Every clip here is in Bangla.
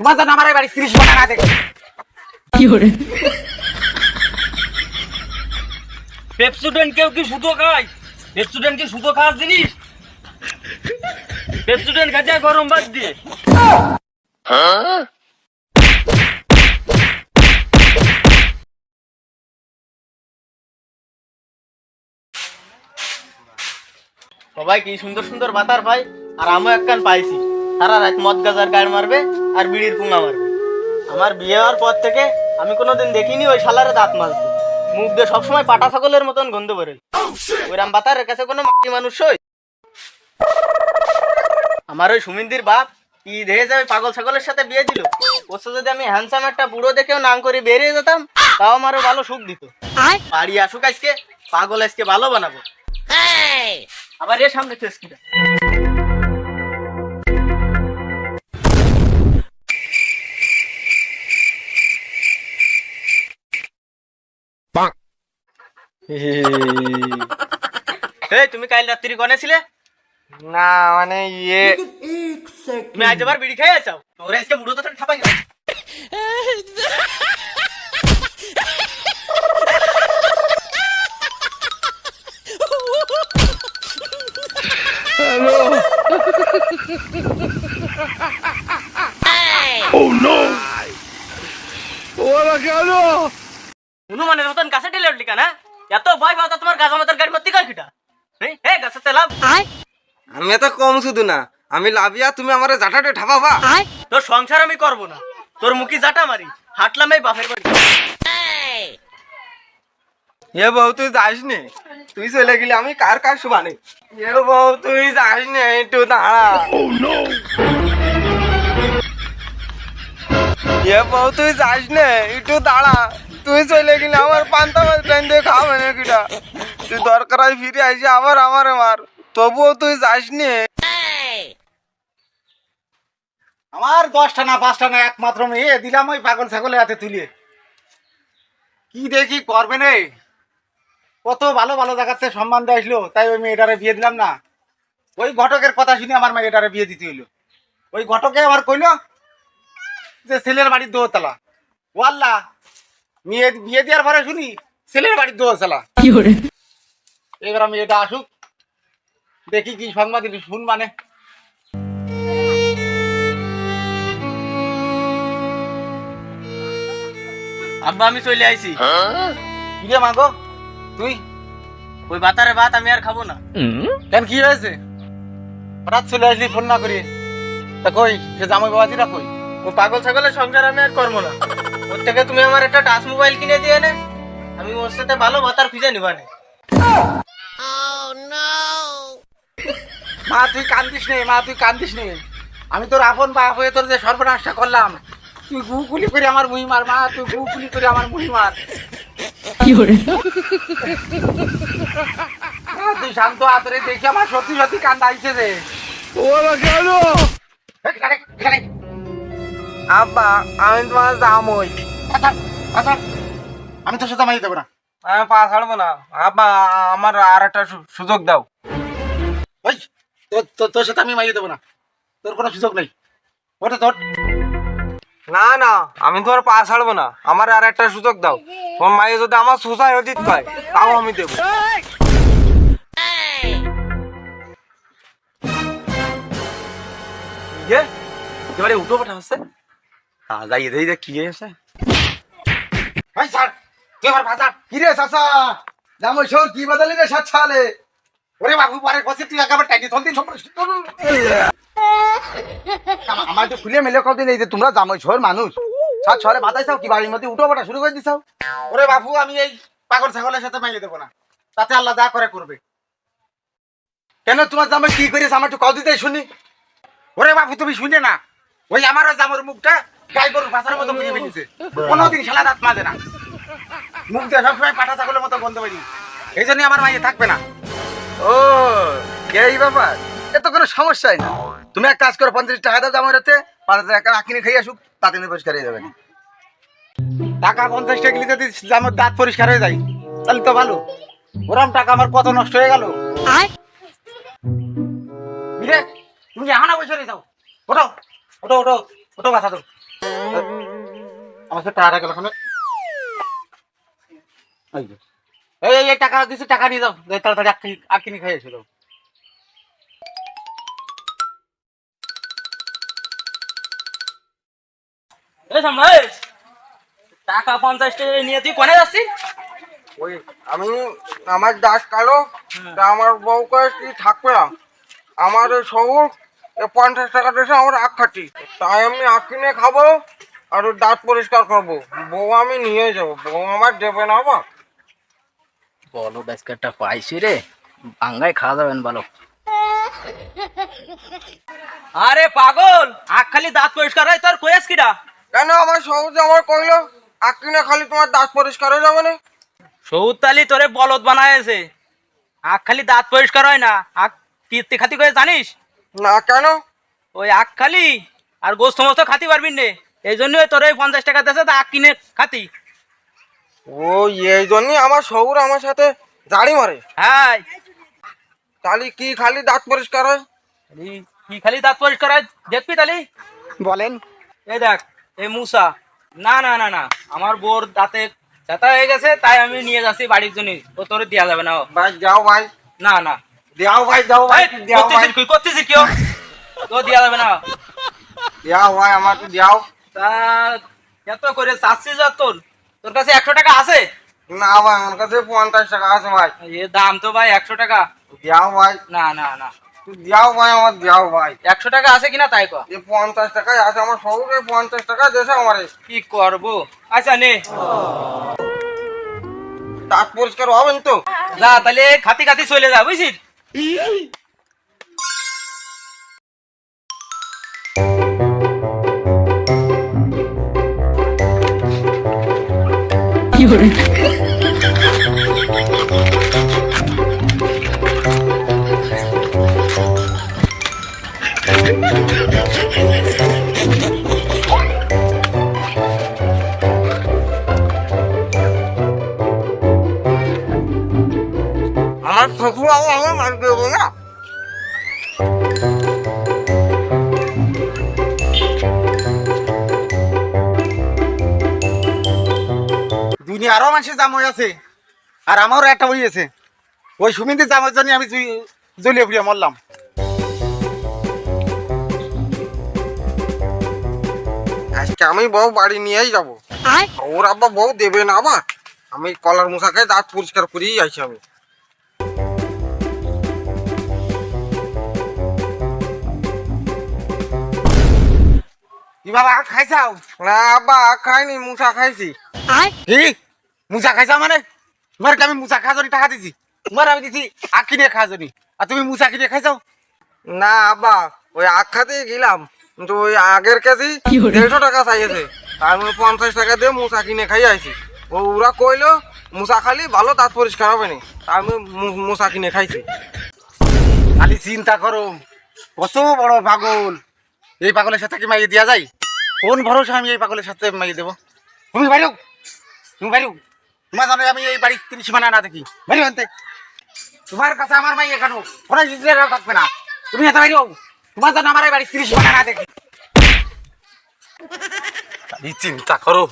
তোমার জন্য আমার বাড়ি তিরিশ বানা না দেখে পেপসুডেন্ট কেউ কি সুতো খায়? পেপসুডেন্ট কি সুতো খাওয়ার জিনিস? পেপসুডেন্ট খাচ্ছে গরম বাদ দিয়ে। সবাই কি সুন্দর সুন্দর বাতার পাই আর আমিও একখান পাইছি। সারা রাত মদ গাজার গাড় মারবে আর বিড়ির পুঙ্গা মারবে। আমার বিয়ে হওয়ার পর থেকে আমি কোনোদিন দেখিনি ওই শালারে দাঁত মারতে। মুখ দিয়ে সবসময় পাটা ছাগলের মতন গন্ধ বেরোয়। ওইরাম বাতারের কাছে কোনো মাটি মানুষ হই? আমার ওই সুমিন্দির বাপ কি দেখে যাবে পাগল ছাগলের সাথে বিয়ে দিল। ওর যদি আমি হ্যান্ডসাম একটা বুড়ো দেখেও নাম করে বেরিয়ে যেতাম তাও আমারও ভালো সুখ দিত। বাড়ি আসুক আজকে পাগল আজকে ভালো বানাবো। আবার এর সামনে চেষ্টা এই তুমি কাল রাত্রি কনে ছিলে? না মানে ইয়ে। তুমি আজ আবার বিড়ি খেয়ে আছো তোরে আজকে বুড়ো তো ঠাপাই হনুমানের মতন গাছে ঠেলে উঠলি কেন? এত ভয় পাও তো তোমার গাছ আমাদের গাড়ি মারতে কয় কিটা? হে গাছে তেলাম আমি। এত কম শুধু না আমি লাভিয়া তুমি আমার জাটাটে ঠাপাবা। তোর সংসার আমি করব না। তোর মুখি জাটা মারি হাঁটলাম এই বাপের বাড়ি। এ বউ তুই যাস নে তুই চলে গেলে আমি কার কার শুবানে? এ বউ তুই যাস নে একটু দাঁড়া। এ বউ তুই যাস নে একটু দাঁড়া। তুই চলে গেলে, আমার পান্তা মাছ ট্রেন দিয়ে খাবে না কিটা তুই দরকার হয় ফিরে আসি আবার আমার মার। তবুও তুই যাস নে আমার দশটা না, পাঁচটা না, একমাত্র মেয়ে দিলাম ওই পাগল ছাগলের হাতে তুলে। কি দেখি করবে নে? কত ভালো ভালো জায়গাতে সম্মান দিয়ে আসলো, তাই ওই মেয়েটারে বিয়ে দিলাম না। ওই ঘটকের কথা শুনে আমার মেয়েটারে বিয়ে দিতে হইল। ওই ঘটকে আমার কইলো যে ছেলের বাড়ির দোতলা। ও আল্লাহ মেয়ে বিয়ে দেওয়ার পরে শুনি ছেলের বাড়ির দোতলা এবার মেয়েটা আসুক দেখি কি সংবাদ শুন মানে। আব্বা আমি চলে আইছি। কিরে মাগো তুই? ওই বাতারে ভাত আমি আর খাব না। কেন কি হয়েছে? হঠাৎ চলে আসলি ফোন না করি? তা কই সে জামাই বাবাজিরা কই? ওই পাগল ছাগলের সংসার আমি আর করব না। ওর থেকে তুমি আমার একটা টাচ মোবাইল কিনে দিয়ে নে আমি ওর সাথে ভালো ভাতার খুঁজে নিবানে মা তুই কান্দিস নে মা তুই কান্দিস নে। আমি তোর আপন বাপ হয়ে তোর যে সর্বনাশটা করলাম তুই গুকুলি করে আমার মুহি মার মা তুই গুকুলি করে আমার মুহি মার। কি মা, তুই শান্ত আতরে দেখি আমার সত্যি সত্যি কান্দা আইছে রে এখানে, এখানে। আব্বা আমি তোমার জামই। আচ্ছা, আচ্ছা। আমি তোর সাথে মাই দেবো না। আমি পা ছাড়বো না। আব্বা আমার আর একটা সুযোগ দাও। ওই তোর- সাথে আমি মাইয়ে দেবো না। তোর কোনো সুযোগ নেই। ওটা তোর। না না আমি তোমার পা ছাড়বো না। আমার আর একটা সুযোগ দাও। তোমার মায়ে যদি আমার সুসাই অতীত কয় তাও আমি দেবো। ইয়ে এবারে উঠো পাঠা হচ্ছে হ্যাঁ যাই এদের দেখ কি আছে। ভাই স্যার তুই আমার ভাষা কি রে চাচা? জামাই শোর কি বদলি রে সাত সালে? ওরে বাবু পরে কষে তুই একেবারে টাইটি থলদিন আমার তো খুলে মেলে কদিন এই যে তোমরা জামাই শোর মানুষ। সাত ছলে বাতাইছাও কি বাড়ির মধ্যে উঠো বাটা শুরু করে দিছাও ওরে বাবু আমি এই পাগল ছাগলের সাথে মাইয়ে দেবো না। তাতে আল্লাহ যা করে করবে। কেন তোমার জামাই কি করিস আমার একটু কল দিতে শুনি। ওরে বাবু তুমি শুনে না। ওই আমারও জামর মুখটা গাই গরুর ভাষার মতো কোনোদিন খেলা দাঁত মাজে না। মুখ দিয়ে সবসময় পাঠা ছাগলের মতো বন্ধ পারি এই জন্য আমার মাইয়ে থাকবে না। ও এই ব্যাপার। এ তো কোনো সমস্যাই না। তুমি এক কাজ করো পঞ্চাশ টাকা দাও জামাই রাতে পাঁচ হাজার টাকা কিনে খেয়ে আসুক তাতে পরিষ্কার হয়ে যাবে। টাকা পঞ্চাশ টাকা যদি জামর দাঁত পরিষ্কার হয়ে যায় তাহলে তো ভালো। ওরম টাকা আমার কত নষ্ট হয়ে গেল। তুমি এখন বসে যাও ওঠো ওঠো ওঠো ওঠো বাসা তো। আমার সাথে টাকাটা গেল ওখানে এই এই এই, এই টাকা দিছি নিয়ে যাও। তাড়াতাড়ি পঞ্চাশ টাকা নিয়ে তুই কোনে যাচ্ছিস? ওই আমি আমার দাস কালো তা আমার বউ কয়ে কি থাকবে না আমার শহর পঞ্চাশ টাকা দেশে আমার আখ খাটি তাই আমি আখ কিনে খাব আর ওর দাঁত পরিষ্কার করব। বউ আমি নিয়ে যাব বউ আমার দেবে না বা বলো ব্যাসকেটটা পাইছি রে। বাঙ্গাই খাওয়া যাবেন বলো। আরে পাগল আখ খালি দাঁত পরিষ্কার হয় তোর কয়েস কিটা কেন আমার সহজে আমার কইলো আখ কিনে খালি তোমার দাঁত পরিষ্কার হয়ে যাবে না? সৌতালি তোরে বলদ বানায়েছে আখ খালি দাঁত পরিষ্কার হয় না। আখ তীর্থে খাতি করে জানিস? না কেন? ওই আখ খালি? আর গোস্ত মোস্ত খাতি পারবি নে। এই জন্যই তোর এই পঞ্চাশ টাকা দেশে তা আখ কিনে খাতি। ও এই জন্যই আমার শহুর আমার সাথে জাড়ি মারে। হ্যাঁ তাহলে কি খালি দাঁত পরিষ্কার হয়? কি খালি দাঁত পরিষ্কার হয়? দেখবি তালি? বলেন। এই দেখ এই মুসা না না না না আমার বোর দাঁতে ব্যথা হয়ে গেছে তাই আমি নিয়ে যাচ্ছি বাড়ির জন্য। ও তোর দেওয়া যাবে না। ভাই যাও ভাই। না না। দেও ভাই ভাই দেও ভাই। করতেছিস কি করতেছিস কেউ তো যাবে না। দেও ভাই আমার তো দেও তা এত করে চাচ্ছিস যা তোর? তোর কাছে একশো টাকা আছে? না ভাই আমার কাছে পঞ্চাশ টাকা আছে ভাই। এ দাম তো ভাই একশো টাকা। দেও ভাই। না না না। দেও ভাই আমার দেও ভাই। একশো টাকা আছে কিনা তাই কর পঞ্চাশ টাকায় আছে আমার শহরে পঞ্চাশ টাকা দেশে আমার। কি করব? আচ্ছা নে। দাঁত পরিষ্কার হবেন তো? যা তাহলে খাতি খাতি চলে যা বুঝছিস? আমার শ্বশুর আমার না দুনিয়ারও মানুষের জাম হয়ে আছে আর আমারও একটা হয়েছে ওই সুমিন্দির জামের জন্য আমি জ্বলিয়ে পুড়িয়ে মরলাম। আজকে আমি বউ বাড়ি নিয়েই যাব। ওর আব্বা বউ দেবে না আবার। আমি কলার খাই দাঁত পরিষ্কার করেই আইছি আমি। কি বাবা খাইছাও? না আব্বা আখ খাইনি মুসা খাইছি। কি মুসা খাইছাও মানে? তোমার আমি মুসা জন্য টাকা দিছি? তোমার আমি দিছি আখ কিনে জন্য আর তুমি মুসা কিনে খাইছাও? না আব্বা ওই আখ খাতেই গেলাম। কিন্তু ওই আগের কেজি দেড়শো টাকা চাইছে তার আমি পঞ্চাশ টাকা দিয়ে মুসা কিনে খাই আইছি। ও ওরা কইলো মুসা খালি ভালো দাঁত পরিষ্কার হবে না। আমি মুসা কিনে খাইছি। খালি চিন্তা করো কত বড় পাগল? এই পাগলের সাথে কি মাইয়ে দেওয়া যায়? কোন ভরসা আমি এই পাগলের সাথে মাইয়ে দেবো? তুমি বাইরেও তুমি বাইরেও তোমার জানো আমি এই বাড়ির তিরিশ সীমানা না দেখি। বাইরে আনতে। তোমার কাছে আমার মাইয়ে কেন? কোনো জিনিসের থাকবে না। তুমি এত বাইরেও তোমার জানো আমার এই বাড়ির তিরিশ সীমানা না দেখি। খালি চিন্তা করো।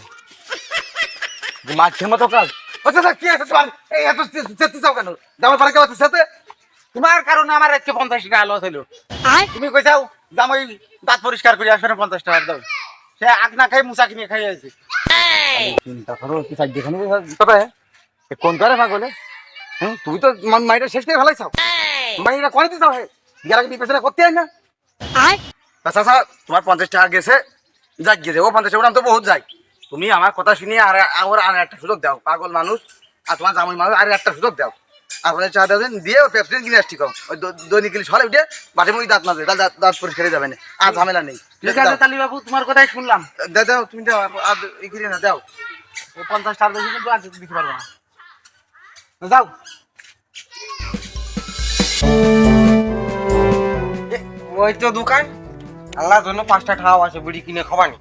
মাঝে মতো কাজ। আচ্ছা আচ্ছা, কি আছে তোমার? এই এত চেতে চাও কেন? দামের পারে কেউ আছে সাথে? তোমার কারণে আমার আজকে পঞ্চাশ টাকা লস হইল। তুমি কইছাও জামাই দাঁত পরিষ্কার করে আসবে না পঞ্চাশ টাকা দাও। সে আগ না খাই মুসা কিনে খাই আছে চিন্তা করো কি সাইড দেখানি তবে কোন করে পাগলে? হ্যাঁ তুমি তো মা- মাইটা শেষ করে ফেলাইছাও মাইটা করে দিতে হবে গেলাকে বিবেচনা করতে হয় না আচ্ছা আচ্ছা তোমার পঞ্চাশ টাকা গেছে যাক গিয়ে ও পঞ্চাশ টাকা তো বহুত যাই তুমি আমার কথা শুনিয়ে আর আর আর একটা সুযোগ দাও পাগল মানুষ। আর তোমার জামাই মানুষ আর একটা সুযোগ দাও। পঞ্চাশ টাকা দেবেন দিয়ে ও পেপসিন কিনে আসছি কম ওই দৈনিক গেলে সলে উঠে বাটে মুড়ি দাঁত মাঝে দাঁত দাঁত পরিষ্কার যাবে না। আর ঝামেলা নেই। ঠিক আছে তালি বাবু তোমার কথাই শুনলাম। দাও দাও তুমি দাও আর- করিয়ে না দাও। ও পঞ্চাশ টাকা বেশি কিন্তু আর দিতে পারব না। যাও ওই তো দোকান। আল্লাহর জন্য পাঁচটা খাওয়া আছে বুড়ি কিনে খাবানি।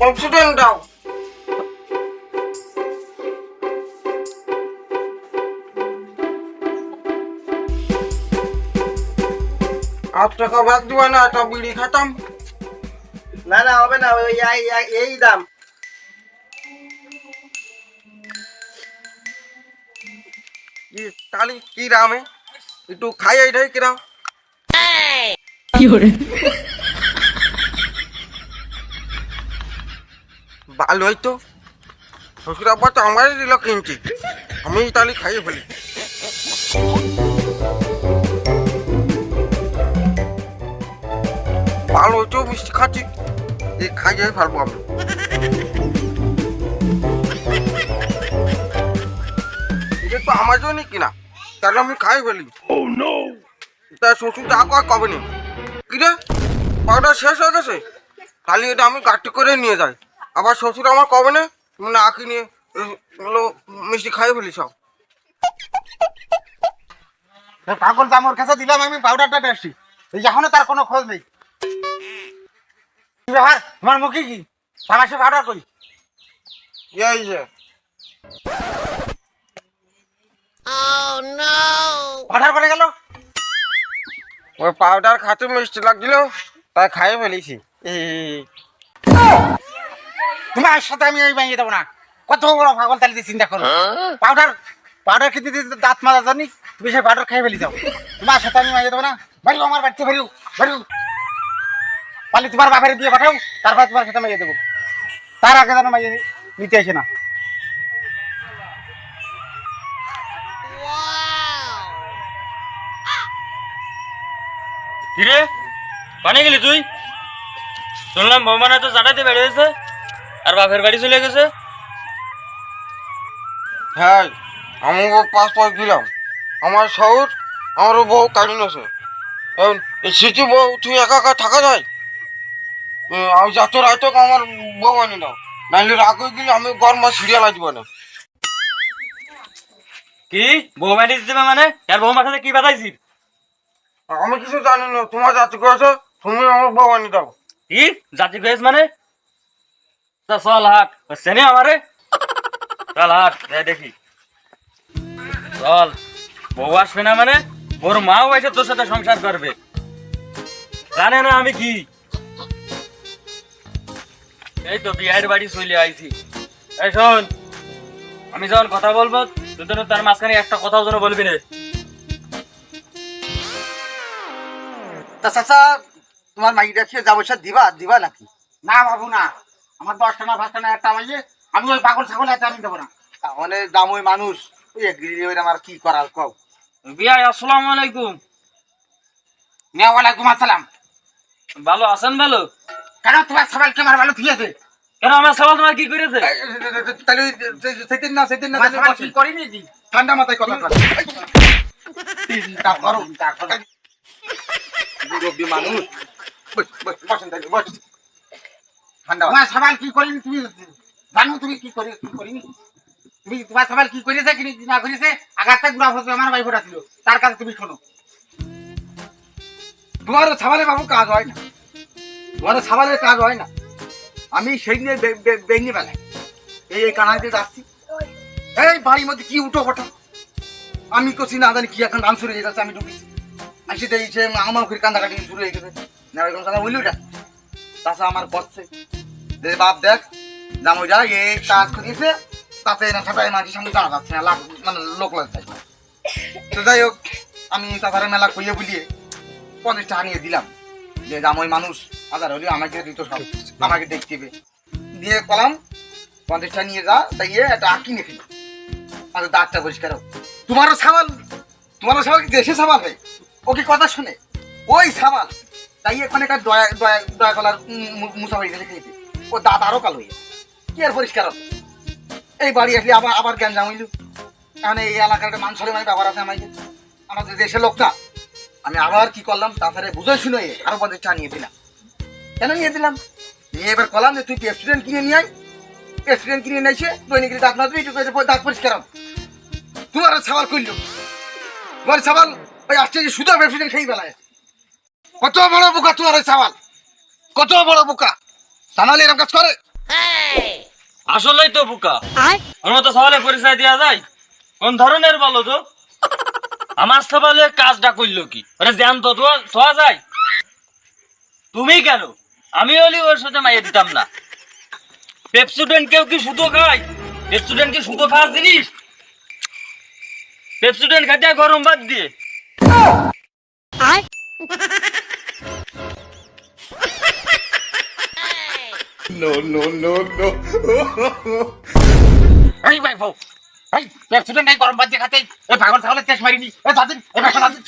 কনফিডেন্ট দাও। আট টাকা ব্যাগ দিবে না একটা বিড়ি খাতাম। না না হবে না ওই এই- দাম। কি তাহলে কি দামে একটু খাই এইটাই কিরাম ভালোই তো শ্বশুর আব্বা তো আমারই দিল কিনছি আমি তাহলে খাইয়ে ফেলি। ভালো হয়েছেও মিষ্টি খাচ্ছি। এই খাইয়ে ফেলব আমি। এটা তো আমার জন্য কিনা। তাহলে আমি খাই ফেলি। তা শ্বশুর যা কয় কবে নি কিরে? পাউডার শেষ হয়ে গেছে? খালি এটা আমি গাড়ি করে নিয়ে যাই। আবার শ্বশুর আমার কবে না? মানে আঁকি নিয়ে এগুলো মিষ্টি খাই ফেলি সব পাগল দাম কাছে দিলাম আমি পাউডারটা টেস্টি এই এখনও তার কোনো খোঁজ নেই। ব্যাপার? তোমার মুখে কি? সাবাসে পাউডার করি এই যে। পাউডার করে গেল? ওই পাউডার খাতে মিষ্টি লাগছিল তাই খাইয়ে ফেলেছি। তোমার সাথে আমি এই ভাঙিয়ে দেবো না। কত বড় পাগল দিয়ে চিন্তা করো পাউডার পাউডার খেতে দিতে দাঁত মাজা জানি, তুমি সেই পাউডার খেয়ে ফেলি যাও। তোমার সাথে আমি মাইয়ে দেবো না। বাড়ি আমার বাড়িতে, বাড়িও বাড়িও। পালি তোমার বাপের দিয়ে পাঠাও, তারপর তোমার সাথে মাইয়ে দেবো তার আগে যেন মাইয়ে নিতে আসে না। কিরে? পানি গেলি তুই? শুনলাম বৌমানা তো চাটাইতে বেরিয়েছে আর বাপের বাড়ি চলে গেছে? হ্যাঁ আমাকে পাঁচ পাঁচ দিলাম। আমার শহর আমারও বউ কাটিন আছে। এখন এই বউ তুই একা একা থাকা যায়? আমি যত রাত হোক আমার বউ আনি দাও নাহলে রাগ হয়ে গেলে আমি গরম সিরিয়াল আসব না কি? বৌমা দিতে দেবে মানে? আর বৌমার মাথাতে কি বাতাইছি আমি কিছু জানি না তোমার জাতি করেছ তুমি আমার বউ আনি দাও। কি? জাতি গেছ মানে? তা চল হাট চেনে আমারে? চল হাট দেখি। চল। বউ আসবে না মানে? ওর মাও এসে তোর সাথে সংসার করবে। জানে না আমি কি। এই তো বিহার বাড়ি চলে আইছি। এই শোন আমি যখন কথা বলব তুই যেন তার মাঝখানে একটা কথাও যেন বলবি না। তা চাচা তোমার মাইটা খেয়ে যাব দিবা দিবা নাকি? না বাবু না। আমার দশটা না পাঁচটা না একটা মাইয়ে আমি ওই পাগল ছাগল একটা আমি দেবো না তাহলে দামই মানুষ ওই ওই আমার কি করার কও বিয়া আসসালামু আলাইকুম ওয়ালাইকুম আসসালাম ভালো আছেন ভালো কেন তোমার সবাইকে আমার ভালো থিয়েছে কেন আমার সবাল তোমার কি করেছে তাহলে সেদিন না সেদিন না তাহলে কি করিনি কি ঠান্ডা মাথায় কথা চিন্তা করো চিন্তা করো। মানুষ বস, বস, বসেন তাহলে, বস। তার তুমি শোনো। কাজ হয় না। কাজ হয় না। আমি সেই নিয়ে বে- বে- বেলায়। এই এই কানাইতে যাচ্ছি। এই বাড়ির মধ্যে কি উঠো বটো? আমি করছি না জানি কি এখন ডান্স শুরু হয়ে যাচ্ছে, আমি ঢুকেছি। আসি সে আমার কান্দাকাটি শুরু হয়ে গেছে। বলি তাছাড়া আমার বসছে। বাপ দেখ জামুইরা এই কাজ করিয়েছে, তাতে না ছাটাই মাঝি সামনে জানা যাচ্ছে না, লাভ মানে লোক লাগছে তো যাই হোক, আমি তাছাড়া মেলা কইয়ে বুলিয়ে পঞ্চাশ টাকা নিয়ে দিলাম। যে জামই মানুষ, হাজার হলে আমাকে দিত সব, আমাকে দেখতে হবে দিয়ে কলাম, পঞ্চাশ টাকা নিয়ে যা ইয়ে একটা আঁকি নিয়ে আমাদের দাঁতটা পরিষ্কার হোক। তোমারও সাবাল তোমারও সাবাল দেশে সাবাল হয়? ও কি কথা শুনে? ওই সাবাল তাই এখানে একটা দয়া দয়া দয়া কলার মুসা হয়ে গেছে খেতে ও দাঁত আরও কালো কি আর পরিষ্কার এই বাড়ি আসলে আবার আবার জ্ঞান জামাইল এখন এই এলাকার একটা মানুষের মানে ব্যাপার আছে আমাকে আমাদের দেশের লোকটা আমি আবার কি করলাম তাছাড়া বুঝে শুনে আরও পঞ্চাশ টাকা নিয়ে দিলাম। কেন নিয়ে দিলাম? নিয়ে এবার করলাম যে তুই প্রেসিডেন্ট কিনে নিয়ে আয়। প্রেসিডেন্ট কিনে নিয়ে এসে দৈনিক দাঁত না করে দাঁত পরিষ্কার হবে তোমার আর সাবাল করল। তোমার সাবাল, ওই আসছে যে শুধু প্রেসিডেন্ট খেয়ে বেলায়। কত বড় বোকা তোমার ওই সাবাল? কত বড় বোকা? সামাল এরকম কাজ করে। আসলেই তো বুকা। ওর মতো সবালে পরিচয় দেওয়া যায়? কোন ধরনের বলো তো? আমার সবালে কাজটা করল কি? ওরে জ্যান তো থোয়া যায়? তুমি কেন? আমি হলি ওর সাথে মাইয়ে দিতাম না। পেপসুডেন্ট কেউ কি সুতো খায়? পেপসুডেন্ট কি সুতো খাওয়ার জিনিস? পেপসুডেন্ট খাতে গরম বাদ দিয়ে। এই ভাই বউ এই পেপসুডেন্ট নাই গরম বাদ দিয়ে খাতে এই পাগল ছাগলের তেজ মারিনি। এই দাদিন এই পাগল দাদিন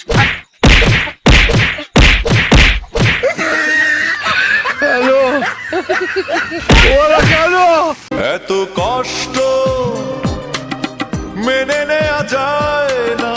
এত কষ্ট মেনে নেওয়া যায় না।